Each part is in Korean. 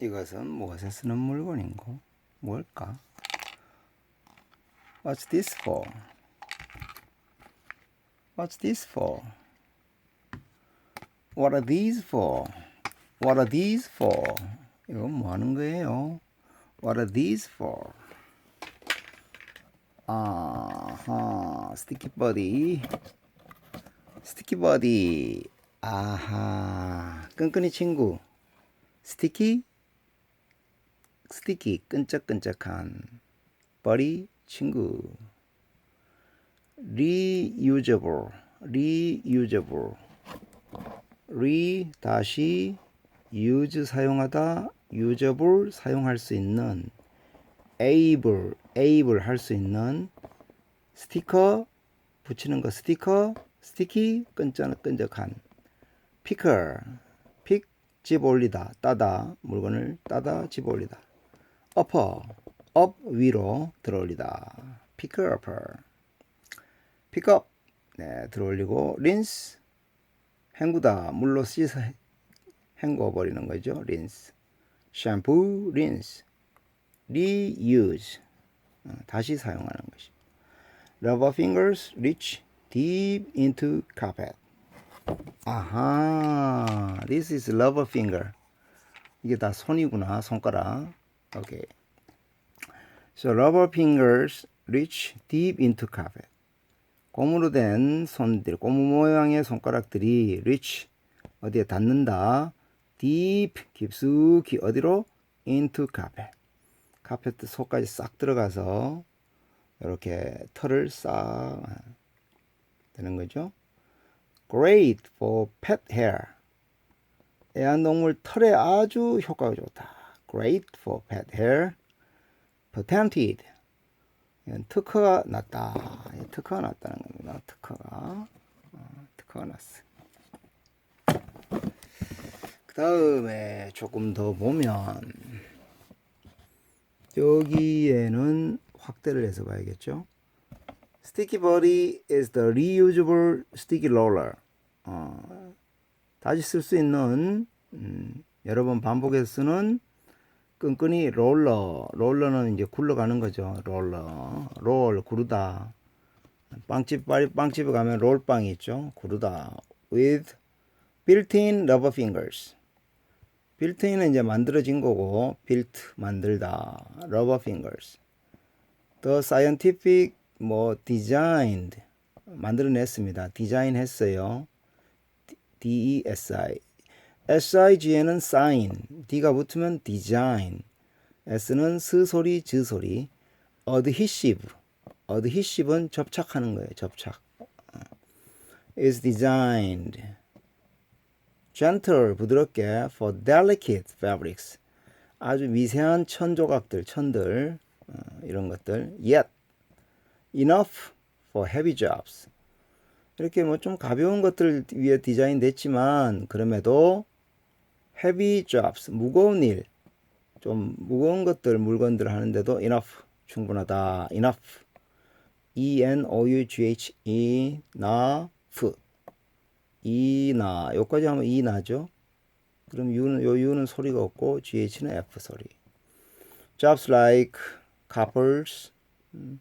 이것은 무엇에 쓰는 물건인고? 뭘까? What's this for? What's this for? What are these for? What are these for? 이건 뭐 하는 거예요? What are these for? 아하, 스티키 버디. 스티키 버디. 아하, 끈끈이 친구. 스티키? 스티키, 끈적끈적한. 버디, 친구. reusable, reusable. re, 다시, use, 사용하다, usable, 사용할 수 있는. able, able 할 수 있는. 스티커, 붙이는 거 스티커, 스티키, 끈적끈적한. 피커, 픽, 집어 올리다, 따다, 물건을 따다, 집어 올리다. upper, up, 위로 들어 올리다. pick up, pick up, 네, 들어 올리고, rinse, 헹구다, 물로 씻어 헹궈 버리는 거죠. rinse, shampoo, rinse, reuse, 어, 다시 사용하는 것이. rubber fingers reach deep into carpet. 아하, this is rubber finger. 이게 다 손이구나, 손가락. 오케이. So rubber fingers reach deep into carpet. 고무로 된 손들, 고무 모양의 손가락들이 reach 어디에 닿는다. deep 깊숙이 어디로 into carpet. 카페트 속까지 싹 들어가서 이렇게 털을 싹 되는 거죠. Great for pet hair. 애완동물 털에 아주 효과가 좋다. Great for pet hair. Patented. 특허가 났다. 이 특허가 났다는 겁니다. 특허가. 어, 특허가 났어. 그 다음에 조금 더 보면 여기에는 확대를 해서 봐야겠죠. Sticky body is the reusable sticky roller. 어, 다시 쓸 수 있는 음, 여러 번 반복해서 쓰는 끈끈이 롤러. 롤러는 이제 굴러가는 거죠. 롤러. 롤 구르다. 빵집 빵집에 가면 롤빵이 있죠. 구르다. with built-in rubber fingers. built-in은 이제 만들어진 거고 built 만들다. rubber fingers. the scientific 뭐 designed 만들어냈습니다. 디자인 했어요. D E S I. S I G에는 sign, D가 붙으면 design, S는 스소리, 즈소리, adhesive. adhesive는 접착하는 거예요. 접착. is designed gentle 부드럽게 for delicate fabrics 아주 미세한 천 조각들, 천들 어, 이런 것들 yet enough for heavy jobs 이렇게 뭐 좀 가벼운 것들 위해 디자인 됐지만 그럼에도 heavy jobs 무거운 일 좀 무거운 것들 물건들 하는데도 enough 충분하다 enough e n o u g h e enough 이나 여기까지 하면 이 나죠 그럼 U는 요 U는 소리가 없고 GH는 F 소리 jobs like coppers 음,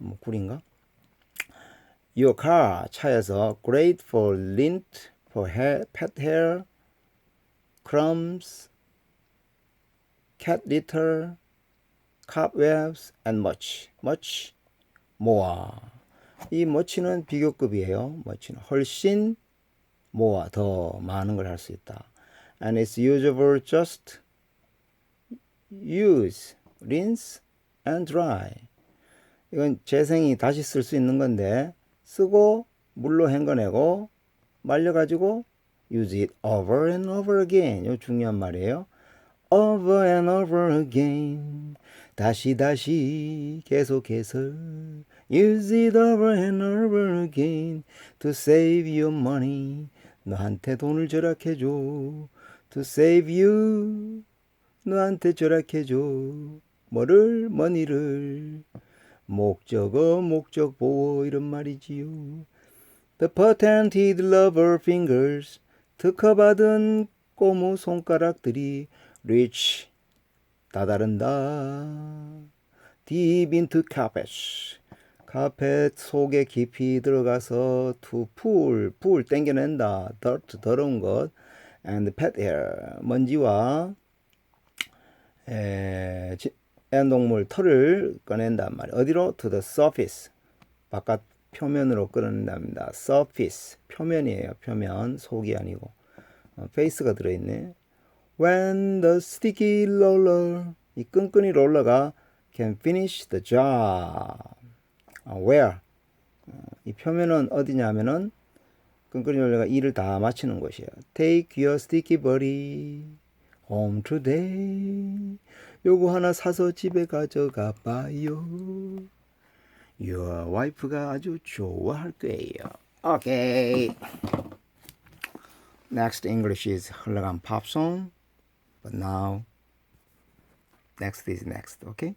뭐 꿀인가 Your car 차에서 great for lint for hair, pet hair crumbs cat litter cobwebs and much much more 이 much는 비교급이에요 much는 훨씬 more 더 많은 걸 할 수 있다 and it's usable just use rinse and dry 이건 재생이 다시 쓸 수 있는 건데 쓰고 물로 헹궈내고 말려가지고 use it over and over again. 요 중요한 말이에요. over and over again. 다시 다시 계속해서 use it over and over again to save your money. 너한테 돈을 절약해 줘. to save you. 너한테 절약해 줘. 뭐를 머니를 목적어 목적 보호 이런 말이지요. The patented rubber fingers 특허받은 고무 손가락들이 reach 다다른다. deep into carpet. 카펫 속에 깊이 들어가서 to pull, pull 땡겨낸다. dirt 더러운 것. and pet hair 먼지와 에, 지- 애완동물 털을 꺼낸단 말이에요. 어디로? to the surface. 바깥 표면으로 끌어낸답니다. surface 표면이에요. 표면 속이 아니고 어, face가 들어있네. When the sticky roller 이 끈끈이 롤러가 can finish the job. 아, where 어, 이 표면은 어디냐면은 끈끈이 롤러가 일을 다 마치는 곳이에요. Take your sticky body home today. 요거 하나 사서 집에 가져가 봐요. Your wife가 아주 좋아할 거예요. Okay. Next English is 흘러간 song. But now next is next. Okay?